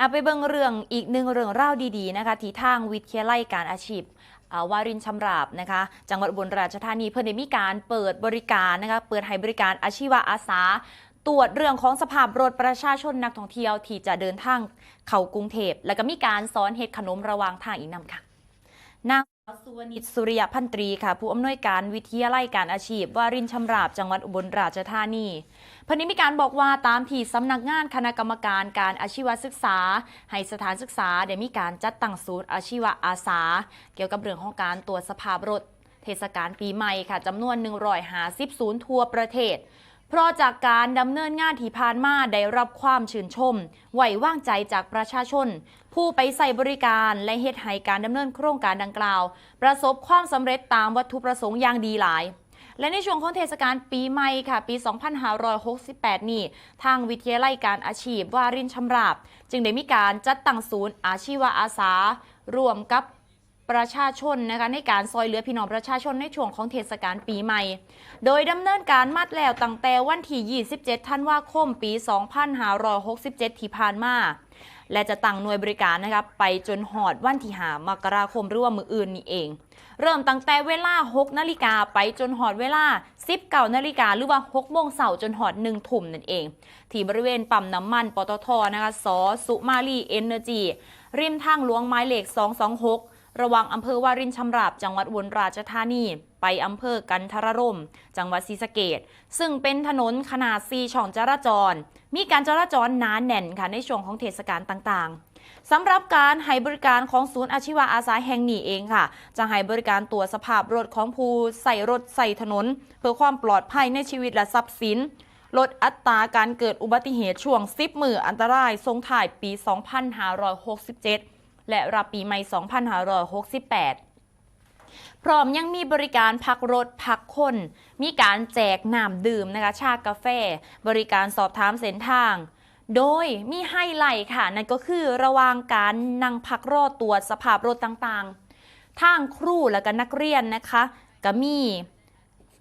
อาไปเบิ่งเรื่องอีกหนึ่งเรื่องเล่าดีๆนะคะที่ทางวิทยาลัยการอาชีพวารินชำราบนะคะจังหวัดบุรีราชธานีเพิ่นได้มีการเปิดบริการนะคะเปิดให้บริการอาชีวะอาสา ตรวจเรื่องของสภาพรถประชาชนนักท่องเที่ยวที่จะเดินทางเข้ากรุงเทพ แล้วก็มีการสอนเฮ็ดขนมระวางทางอีกนำค่ะ นางสาวสุวนิสุริยพันตรีค่ะ ผู้อำนวยการวิทยาลัยการอาชีพวารินชำราบจังหวัดอุบลราชธานีเพนนี้มีการบอกว่าตามที่สำนักงานคณะกรรมการการอาชีวศึกษา ให้สถานศึกษาได้มีการจัดตั้งศูนย์อาชีวะอาสา เกี่ยวกับเรื่องของการตรวจสภาพรถ เทศกาลปีใหม่ค่ะจำนวน150ศูนย์ทั่วประเทศ เพราะจากการดำเนินงานที่ผ่านมาได้รับความชื่นชมไหวว่างใจจากประชาชน ผู้ไปใส่บริการและเฮ็ดให้การดำเนินโครงการดังกล่าว ประสบความสำเร็จตามวัตถุประสงค์อย่างดีหลายและในช่วงของเทศกาลปีใหม่ค่ะ ปี 2568 นี่ทางวิทยาลัยการอาชีพวารินชำราบ จึงได้มีการจัดตั้งศูนย์อาชีวะอาสา ร่วมกับ ประชาชนนะคะในการซอยเหลือพี่น้องประชาชนในช่วงของเทศกาลปีใหม่ โดยดำเนินการมัดแล้วตั้งแต่วันที่ 27 ธันวาคม ปี 2567 ที่ผ่านมา และจะตั้งหน่วยบริการนะครับไปจนหอดวันที่หามกราคมหรือว่ามืออื่นนี่เอง เริ่มตั้งแต่เวลา 6 นาฬิกาไปจนหอดเวลา 19 นาฬิกาหรือว่า 6 โมงเสาร์จนหอด1ทุ่มนั่นเอง ที่บริเวณปั๊มน้ำมันปตทนะคะสสุมาลีเอเนอร์จีริมทางหลวงไม้เหล็ก 226 ระหว่างอำเภอวารินชำราบจังหวัดอุบลราชธานี ไปอำเภอกันทรรม จังหวัดศรีสะเกดซึ่งเป็นถนนขนาด 4 ช่องจราจร มีการจราจรหนาแน่นค่ะในช่วงของเทศกาลต่างๆสำหรับการให้บริการของศูนย์อาชีวะอาสาแห่งนี้เองค่ะ จะให้บริการตรวจสภาพรถของผู้ใส่รถใส่ถนน เพื่อความปลอดภัยในชีวิตและทรัพย์สินลดอัตราการเกิดอุบัติเหตุช่วง 10 มืออันตรายทรงถ่ายปี 2567 และรับปีใหม่ 2568พร้อมยังมีบริการพักรถพักคน มีการแจกน้ำดื่มนะคะ ชากาแฟ บริการสอบถามเส้นทาง โดยมีไฮไลท์ค่ะ นั่นก็คือระว่างการนั่งพักรอตรวจสภาพรถต่างๆ ทางครูและก็นักเรียนนะคะก็มี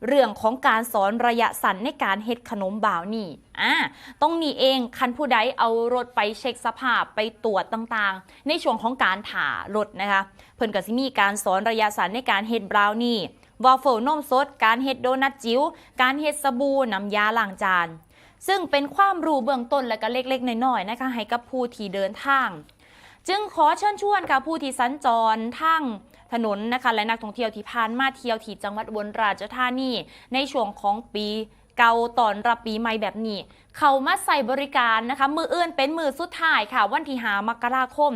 เรื่องของการสอนระยะสั้นในการเฮ็ดขนมบ่าวนี่อ่าตรงนี้เองคันผู้ใดเอารถไปเช็คสภาพไปตรวจต่างๆ ในช่วงของการถ่ารถนะคะ เพิ่นก็สิมีการสอนระยะสั้นในการเฮ็ดบราวนี่วอฟเฟิลนมสด การเฮ็ดโดนัทจิ๋วการเฮ็ดสบู่น้ำยาล้างจาน ซึ่งเป็นความรู้เบื้องต้นและก็เล็กๆน้อยๆนะคะให้กับผู้ที่เดินทาง จึงขอเชิญชวนค่ะผู้ที่สัญจรทาง ถนนนะคะและนักท่องเที่ยวที่ผ่านมาเที่ยวที่จังหวัดอุบลราชธานีในช่วงของปี เก่าตอนรับปีใหม่แบบนี้ เขามาใส่บริการนะคะ มืออื่นเป็นมือสุดท้ายค่ะ วันที่หามกราคม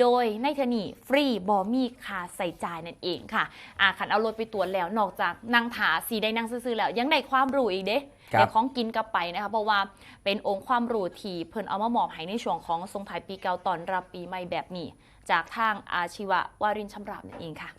โดยในเทอนี่ฟรีบอมีค่าใส่จ่ายนั่นเองค่ะอาขันเอารถไปตรวจแล้วนอกจากนั่งถาสีได้นั่งซื่อๆแล้ว ยังได้ความรู้อีกเด้ครับได้ของกินกลับไปนะคะเพราะว่าเป็นองค์ความรู้ที่เพิ่นเอามามอบให้ในช่วงของทรงท้ายปีเก่าตอนรับปีใหม่แบบนี้ จากทางอาชีวะวารินชำราบนั่นเองค่ะ